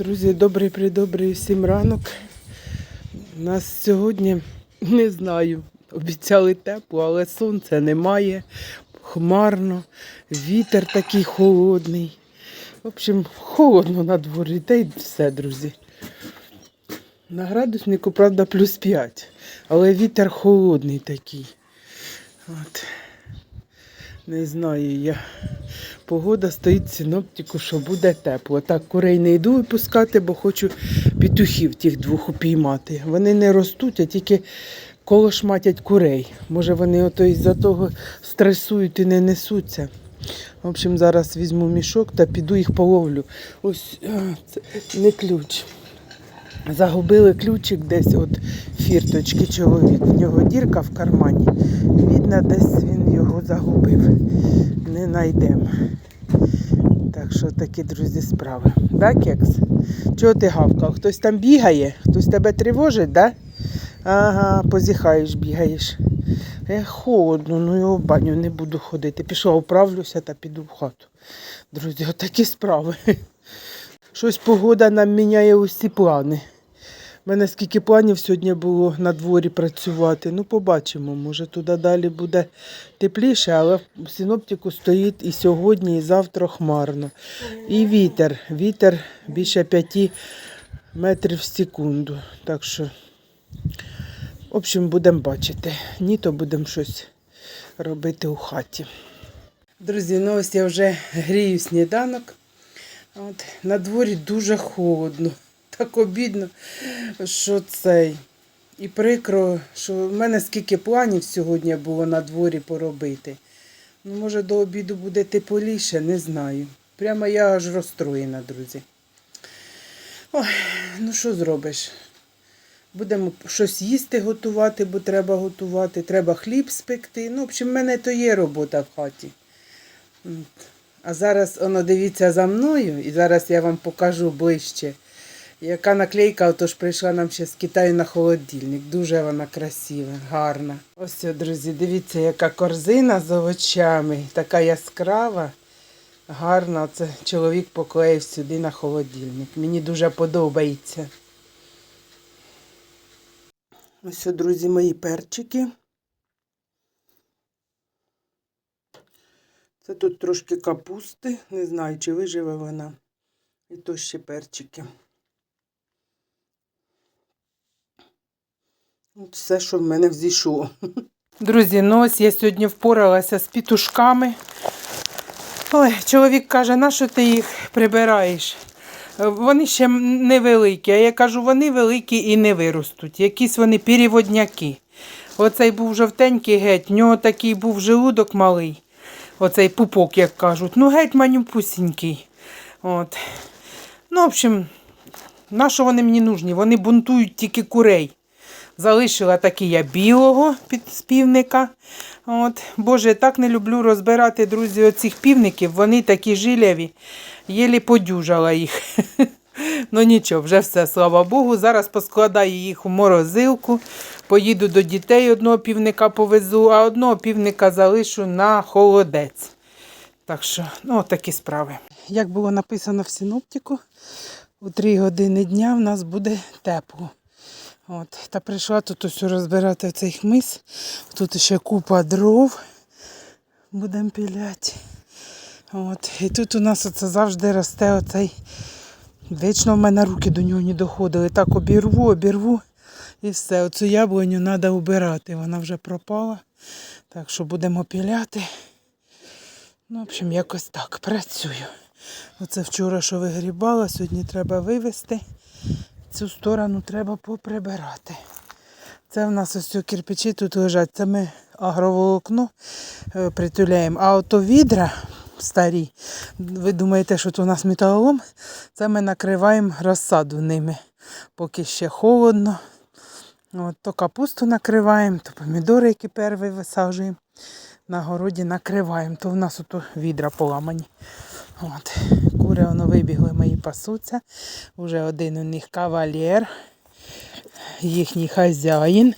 Друзі, добрий придобрий всім ранок. У нас сьогодні не знаю. Обіцяли тепло, але сонця немає. Хмарно, вітер такий холодний. В общем, холодно на дворі, та й все, друзі. На градуснику, правда, плюс 5, але вітер холодний такий. От. Не знаю я. Погода стоїть синоптику, що буде тепло. Так, курей не йду випускати, бо хочу петухів тих двох упіймати. Вони не ростуть, а тільки колошматять курей. Може вони ото із-за того стресують і не несуться. В общем, зараз візьму мішок та піду їх половлю. Ось це не ключ. Загубили ключик десь от фірточки чоловік. В нього дірка в кармані. Видно, десь загубив. Не знайдемо. Так що такі, друзі, справи. Да, кекс? Чого ти гавкав? Хтось там бігає? Хтось тебе тривожить, да? Ага, позіхаєш, бігаєш. Е, холодно, ну його в баню не буду ходити. Пішла, управлюся та піду в хату. Друзі, отакі справи. Щось погода нам міняє усі плани. У мене скільки планів сьогодні було на дворі працювати. Ну, побачимо. Може туди далі буде тепліше, але в синоптику стоїть і сьогодні, і завтра хмарно. І вітер. Вітер більше 5 метрів в секунду. Так що, в общем, будемо бачити. Ні, то будемо щось робити у хаті. Друзі, ну ось я вже грію сніданок. От, на дворі дуже холодно. Так обідно, що цей. І прикро, що в мене скільки планів сьогодні було на дворі поробити. Ну, може, до обіду буде тепліше, не знаю. Прямо я аж розстроєна, друзі. Ой, ну що зробиш? Будемо щось їсти готувати, бо треба готувати, треба хліб спекти. Ну, в общем, в мене то є робота в хаті. А зараз, воно дивіться за мною, і зараз я вам покажу ближче. Яка наклейка отож прийшла нам ще з Китаю на холодильник. Дуже вона красива, гарна. Ось, друзі, дивіться, яка корзина з овочами, така яскрава, гарна. Це чоловік поклеїв сюди на холодильник. Мені дуже подобається. Ось, друзі, мої перчики. Це тут трошки капусти, не знаю, чи виживе вона. І то ще перчики. Все, що в мене взійшло. Друзі, ну ось я сьогодні впоралася з пітушками. Ой, чоловік каже, на що ти їх прибираєш? Вони ще невеликі, а я кажу, вони великі і не виростуть. Якісь вони переводняки. Оцей був жовтенький геть, в нього такий був желудок малий. Оцей пупок, як кажуть. Ну, геть манюпусінький. От. Ну, в общем, на що вони мені нужні? Вони бунтують тільки курей. Залишила таки я білого під співника. От. Боже, так не люблю розбирати, друзі, оцих півників. Вони такі жиляві. Єлі подюжала їх. Ну нічого, вже все, слава Богу. Зараз поскладаю їх у морозилку. Поїду до дітей, одного півника повезу, а одного півника залишу на холодець. Так що, ну, такі справи. Як було написано в синоптику, у 3 години дня в нас буде тепло. От, та прийшла тут ось розбирати цей хмиз. Тут ще купа дров. Будемо піляти. От. І тут у нас оце завжди росте оцей. Вічно в мене руки до нього не доходили. Так обірву, обірву і все. Оцю яблуню треба убирати. Вона вже пропала. Так що будемо піляти. Ну, в общем, якось так працюю. Оце вчора, що вигрібала, сьогодні треба вивезти. Цю сторону треба поприбирати. Це в нас ось ці кирпичі тут лежать. Це ми агроволокно е, притуляємо. А ото відра старі, ви думаєте, що тут у нас металолом? Це ми накриваємо розсаду ними. Поки ще холодно. От, то капусту накриваємо, то помідори, які перві висаджуємо. На городі накриваємо, то в нас ото відра поламані. От. Кури воно вибігли, мої пасуться. Уже один у них кавалер, їхній хазяїн.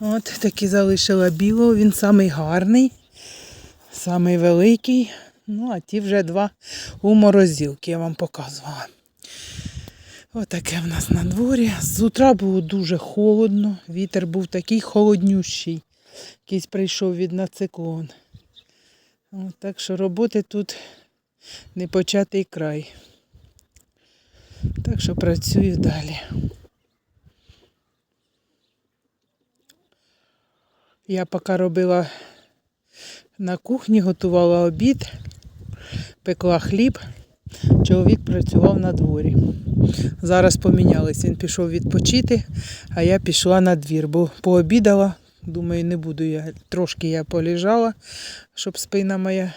От такий залишила білого, він самий гарний, самий великий. Ну, а ті вже два у морозилки, я вам показувала. Отаке в нас на дворі. З утра було дуже холодно, вітер був такий холоднющий. Якийсь прийшов від на циклон. От, так що роботи тут не початий край. Так що працюю далі. Я поки робила на кухні, готувала обід, пекла хліб. Чоловік працював на дворі. Зараз помінялись. Він пішов відпочити, а я пішла на двір, бо пообідала. Думаю, не буду я. Трошки я полежала, щоб спина моя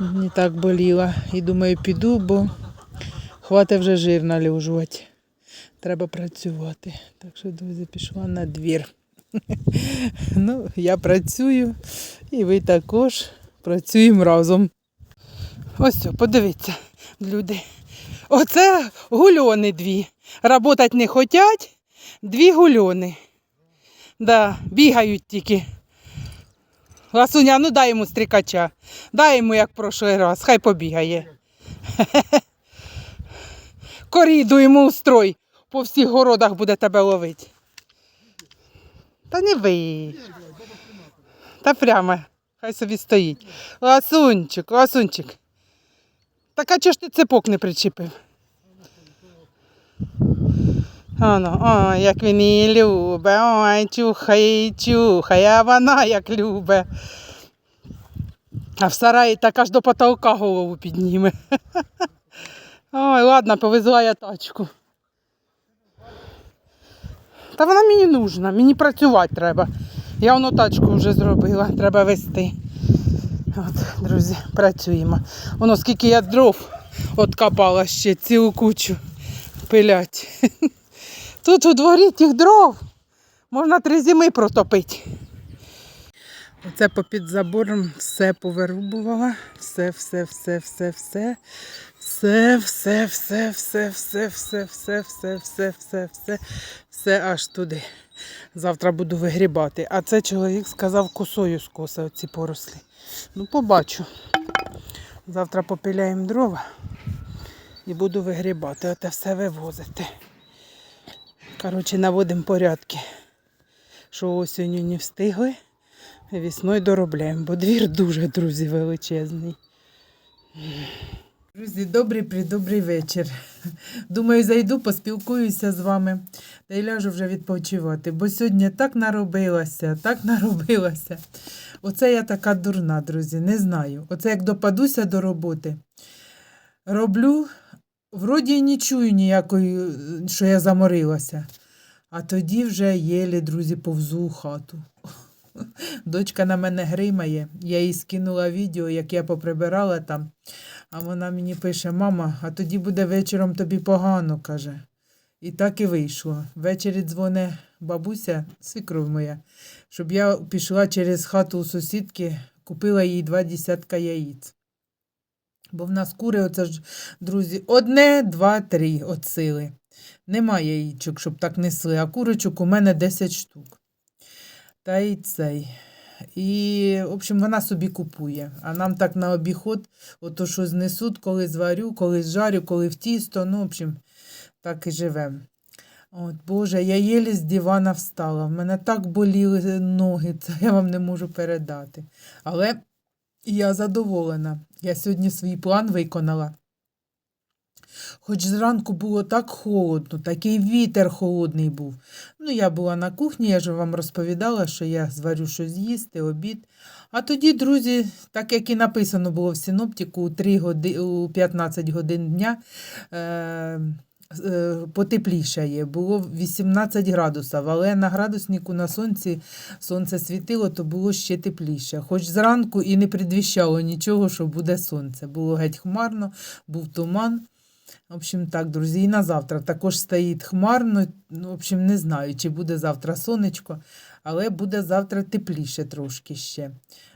не так боліла. І думаю, піду, бо хватить вже жир налюжувати. Треба працювати. Так що, друзі, пішла на двір. Ну, я працюю, і ви також працюємо разом. Ось, подивіться, люди. Оце гульони дві. Работать не хотять, дві гульони. Да, бігають тільки. Ласуня, ну дай йому стрікача. Дай йому, як прошлий раз, хай побігає. Коріду йому устрой, по всіх городах буде тебе ловити. Та не ви. Та прямо, хай собі стоїть. Ласунчик, ласунчик. Так а чого ж ти цепок не причепив? Ано, о, як він її любить, ой, чухай, чухай, а вона як любить. А в сараї так аж до потолка голову підніме. Ой, ладно, повезла я тачку. Та вона мені нужна, мені працювати треба. Я воно тачку вже зробила, треба вести. От, друзі, працюємо. Воно скільки я дров откопала ще цілу кучу пилять. Тут у дворі тих дров можна три зими протопити. Оце попід забором все повирубувала. Все, все, все, все, все. Все, все, все, все, все, все, все, все, все, все, все, все аж туди. Завтра буду вигрібати. А це чоловік сказав косою скоса оці порослі. Ну, побачу. Завтра попиляємо дрова і буду вигрібати. Оте все вивозити. Коротше, наводимо порядки. Що осінню не встигли, весною доробляємо, бо двір дуже, друзі, величезний. Друзі, добрий придобрий вечір. Думаю, зайду, поспілкуюся з вами та й ляжу вже відпочивати, бо сьогодні так наробилася, так наробилася. Оце я така дурна, друзі, не знаю. Оце як допадуся до роботи. Роблю, вроді не чую ніякої, е, що я заморилася. А тоді вже єлі, друзі, повзу у хату. Дочка на мене гримає. Я їй скинула відео, як я поприбирала там. А вона мені пише: мама, а тоді буде вечором тобі погано, каже. І так і вийшло. Ввечері дзвоне бабуся, свікров моя, щоб я пішла через хату у сусідки, купила їй два десятка яїць. Бо в нас кури, оце ж, друзі, одне, два, три от. Немає яєчок, щоб так несли, а курочок у мене 10 штук. Та й цей. І, в общем, вона собі купує. А нам так на обіход, ото що знесуть, коли зварю, коли жарю, коли в тісто. Ну, в общем, так і живемо. От, Боже, я єлі з дивана встала. В мене так боліли ноги, це я вам не можу передати. Але я задоволена. Я сьогодні свій план виконала. Хоч зранку було так холодно, такий вітер холодний був. Ну, я була на кухні, я ж вам розповідала, що я зварю щось їсти, обід. А тоді, друзі, так як і написано було в синоптику, у, 3 годи, у 15 годин дня е, потеплішає. Було 18 градусів, але на градуснику на сонці сонце світило, то було ще тепліше. Хоч зранку і не предвіщало нічого, що буде сонце. Було геть хмарно, був туман. В общем, так, друзі, і на завтра також стоїть хмарно. Ну, в общем, не знаю, чи буде завтра сонечко, але буде завтра тепліше трошки ще.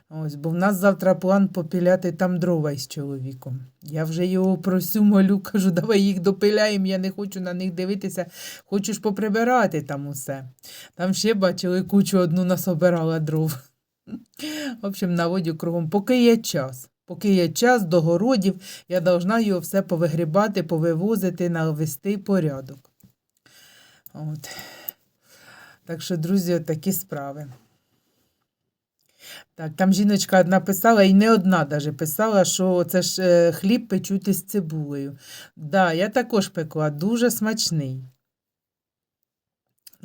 Ось, бо в нас завтра план попіляти там дрова із чоловіком. Я вже його просю, молю, кажу, давай їх допиляємо, я не хочу на них дивитися, хочу ж поприбирати там усе. Там ще бачили, кучу одну насобирала дров. В общем, наводю кругом, поки є час. Поки є час до городів, я должна його все повигрібати, повивозити, навести порядок. От. Так що, друзі, такі справи. Так, там жіночка одна писала, і не одна даже писала, що це ж е, хліб печуть із цибулею. Да, я також пекла, дуже смачний.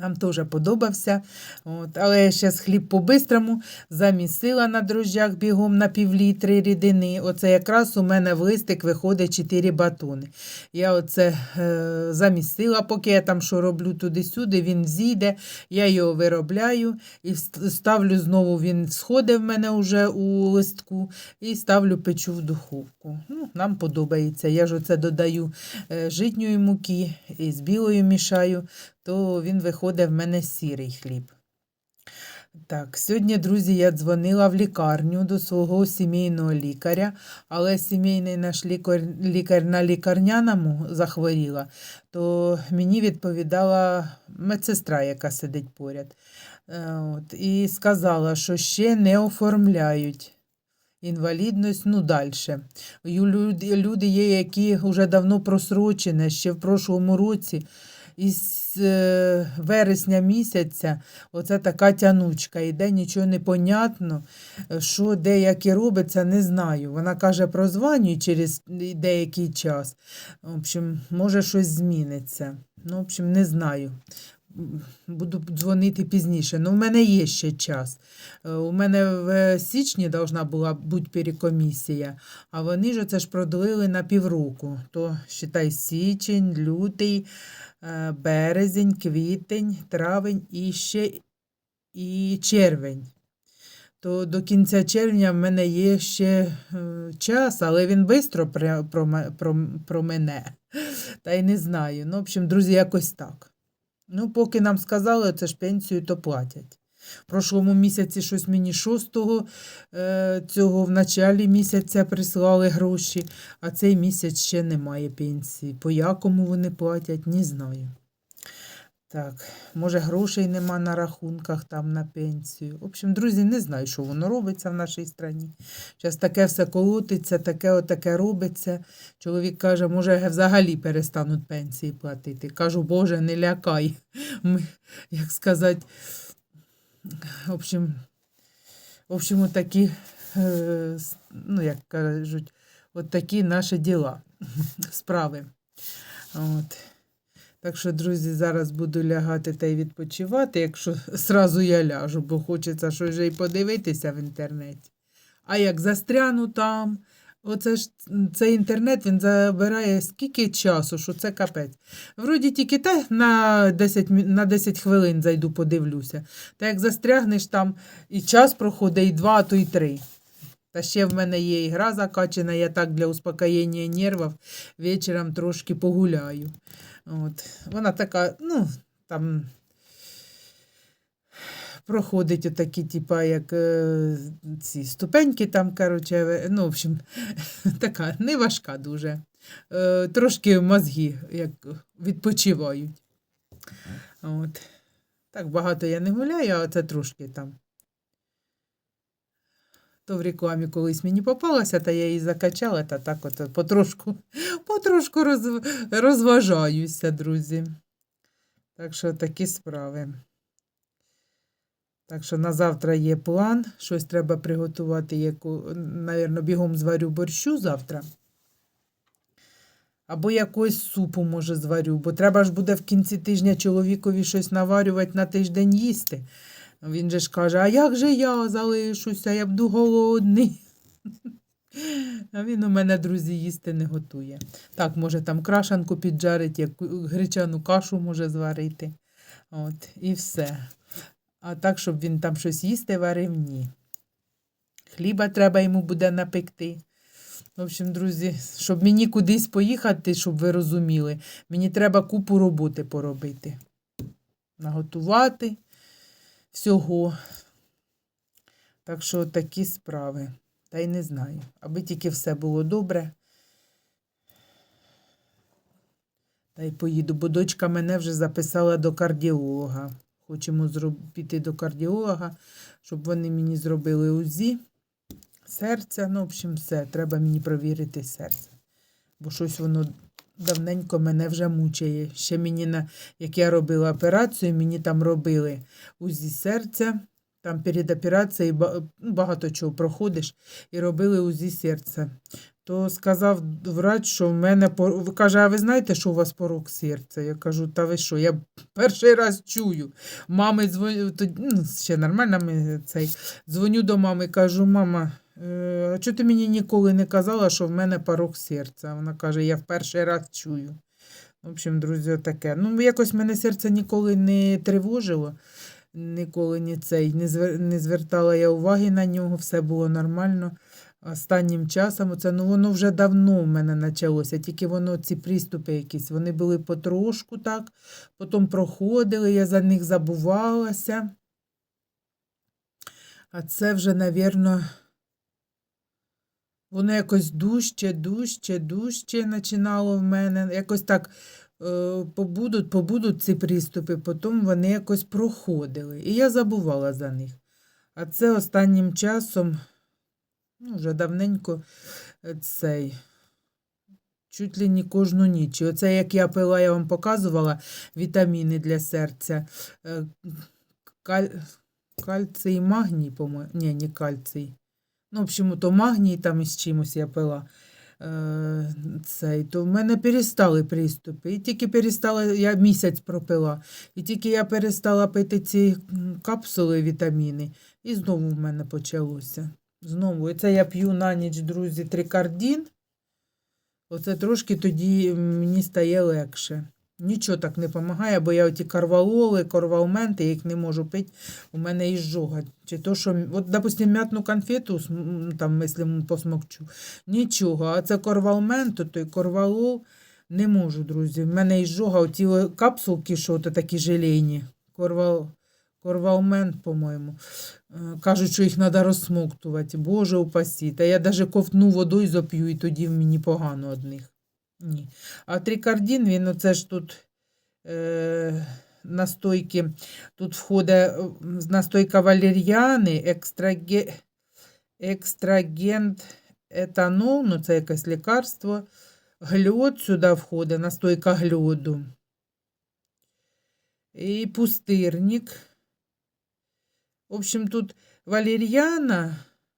Нам теж подобався. От. Але я зараз хліб по-бистрому замісила на дрожжах бігом на півлітри рідини. Оце якраз у мене в листик виходить 4 батони. Я оце е, замісила, поки я там що роблю туди-сюди, він зійде, я його виробляю і ставлю знову, він сходить в мене вже у листку і ставлю печу в духовку. Ну, нам подобається. Я ж оце додаю е, житньої муки і з білою мішаю то він виходить в мене сірий хліб. Так, сьогодні, друзі, я дзвонила в лікарню до свого сімейного лікаря, але сімейний наш лікар, лікар на лікарняному захворіла, то мені відповідала медсестра, яка сидить поряд. Е, От, і сказала, що ще не оформляють. Інвалідність, ну далі. Люди, люди є, які вже давно просрочені, ще в прошлому році із е, вересня місяця оце така тянучка. Іде нічого не понятно, е, що де як і робиться, не знаю. Вона каже, прозванюй через деякий час. В общем, може щось зміниться. Ну, в общем, не знаю. Буду дзвонити пізніше. Ну, в мене є ще час. Е, У мене в січні должна була бути перекомісія, а вони ж це ж продлили на півроку. То, считай, січень, лютий, березень, квітень, травень і ще і червень. То до кінця червня в мене є ще е, час, але він швидко промене. Та й не знаю. Ну, в общем, друзі, якось так. Ну, поки нам сказали, це ж пенсію, то платять. В прошлому місяці щось мені 6 е, цього в началі місяця прислали гроші, а цей місяць ще немає пенсії. По якому вони платять, не знаю. Так, може, грошей нема на рахунках там на пенсію. В общем, друзі, не знаю, що воно робиться в нашій країні. Зараз таке все колотиться, таке отаке робиться. Чоловік каже, може, взагалі перестануть пенсії платити. Кажу, Боже, не лякай. Ми, як сказати, в общем, в общем, такі, е, ну, як кажуть, от такі наші діла, справи. От. Так що, друзі, зараз буду лягати та й відпочивати, якщо зразу я ляжу, бо хочеться щось вже й подивитися в інтернеті. А як застряну там, оце ж цей інтернет він забирає скільки часу, що це капець. Вроді тільки та на 10, на 10 хвилин зайду, подивлюся. Та як застрягнеш там, і час проходить, і два, а то й три. Та ще в мене є ігра закачана, я так для успокоєння нервів вечором трошки погуляю. От. Вона така, ну, там проходить отакі, типа, як е, ці ступеньки там, короче, е, ну, в общем, така не важка дуже. Е, трошки мозги як відпочивають. От. Так багато я не гуляю, а це трошки там. То в рекламі колись мені попалася, та я її закачала, та так от потрошку, потрошку роз, розважаюся, друзі. Так що такі справи. Так що на завтра є план. Щось треба приготувати, яку, навірно, бігом зварю борщу завтра. Або якось супу, може, зварю, бо треба ж буде в кінці тижня чоловікові щось наварювати на тиждень їсти. Він же ж каже, а як же я залишуся, я буду голодний. А він у мене, друзі, їсти не готує. Так, може там крашанку піджарить, гречану кашу може зварити. От, і все. А так, щоб він там щось їсти варив, ні. Хліба треба йому буде напекти. В общем, друзі, щоб мені кудись поїхати, щоб ви розуміли, мені треба купу роботи поробити. Наготувати всього. Так що такі справи. Та й не знаю. Аби тільки все було добре. Та й поїду, бо дочка мене вже записала до кардіолога. Хочемо піти до кардіолога, щоб вони мені зробили УЗІ. серця. Ну, в общем, все. Треба мені провірити серце. Бо щось воно давненько мене вже мучає. Ще мені, на, як я робила операцію, мені там робили УЗІ серця. Там перед операцією ну, багато чого проходиш і робили УЗІ серця. То сказав врач, що в мене пор- ви каже, а ви знаєте, що у вас порок серця? Я кажу, та ви що, я перший раз чую. Мами дзвоню, тоді, ну, ще нормально ми цей. Дзвоню до мами, кажу, мама, е, а чого ти мені ніколи не казала, що в мене порок серця? Вона каже, я в перший раз чую. В общем, друзі, таке. Ну, якось мене серце ніколи не тривожило, ніколи ні цей, не, звер... не звертала я уваги на нього, все було нормально. Останнім часом, оце, ну воно вже давно в мене почалося, тільки воно ці приступи якісь, вони були потрошку так, потім проходили, я за них забувалася. А це вже, навірно, воно якось дужче, дужче, дужче починало в мене. Якось так е, побудуть, побудуть ці приступи, потім вони якось проходили. І я забувала за них. А це останнім часом, ну, вже давненько е, цей. Чуть ли не кожну ніч. І Оце як я пила, я вам показувала вітаміни для серця. Е, Каль... Кальцій магній, по-моєму. Ні, не кальцій. Ну, в общем, то магній там із чимось я пила. Е, цей, то в мене перестали приступи. І тільки перестала, я місяць пропила. І тільки я перестала пити ці капсули вітаміни, і знову в мене почалося. Знову. Це я п'ю на ніч, друзі, трикардін. Оце трошки тоді мені стає легше. Нічого так не допомагає, бо я оті карвалоли, корвалменти, я їх не можу пити, у мене і жога. Чи то, що, от, допустим, м'ятну конфету, там, якщо посмокчу, нічого. А це корвалмент, то той корвалол не можу, друзі. В мене і жога, оті капсулки, що то такі желейні, корвал, корвалмент, по-моєму. Е, Кажуть, що їх треба розсмоктувати. Боже упасі. Та я навіть ковтну водою зап'ю, і тоді мені погано одних. Ні. А трикардін, він оце ж тут е, настойки, тут входить е, настойка валеріани, екстраге, екстрагент етанол, ну це якесь лікарство. Гльод сюди входить, настойка гльоду. І пустирник. В общем, тут валеріана,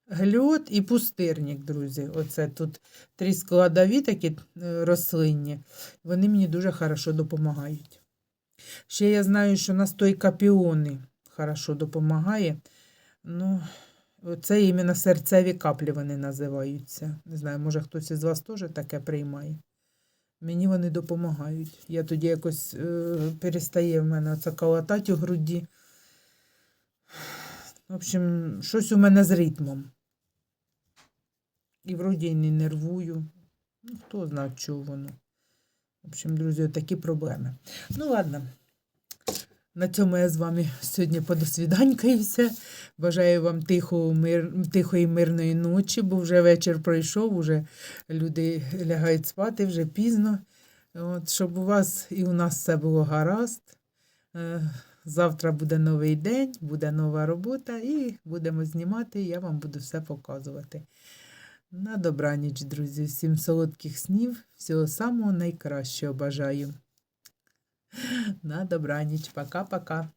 гльод і пустирник, друзі. Оце тут три складові такі е, рослинні. Вони мені дуже хорошо допомагають. Ще я знаю, що настойка піони хорошо допомагає. Ну, це іменно серцеві каплі вони називаються. Не знаю, може хтось із вас теж таке приймає. Мені вони допомагають. Я тоді якось е, перестає в мене це колотати у груді. В общем, щось у мене з ритмом. І вроді й не нервую. Ну, хто знає, чого воно. В общем, друзі, такі проблеми. Ну, ладно. На цьому я з вами сьогодні подосвіданькаюся. Бажаю вам тихого, мир, тихої мирної ночі, бо вже вечір пройшов, вже люди лягають спати, вже пізно. От, щоб у вас і у нас все було гаразд. Завтра буде новий день, буде нова робота, і будемо знімати, і я вам буду все показувати. На добраніч, друзі, всім солодких снів, всього самого найкращого бажаю. На добраніч, пока-пока.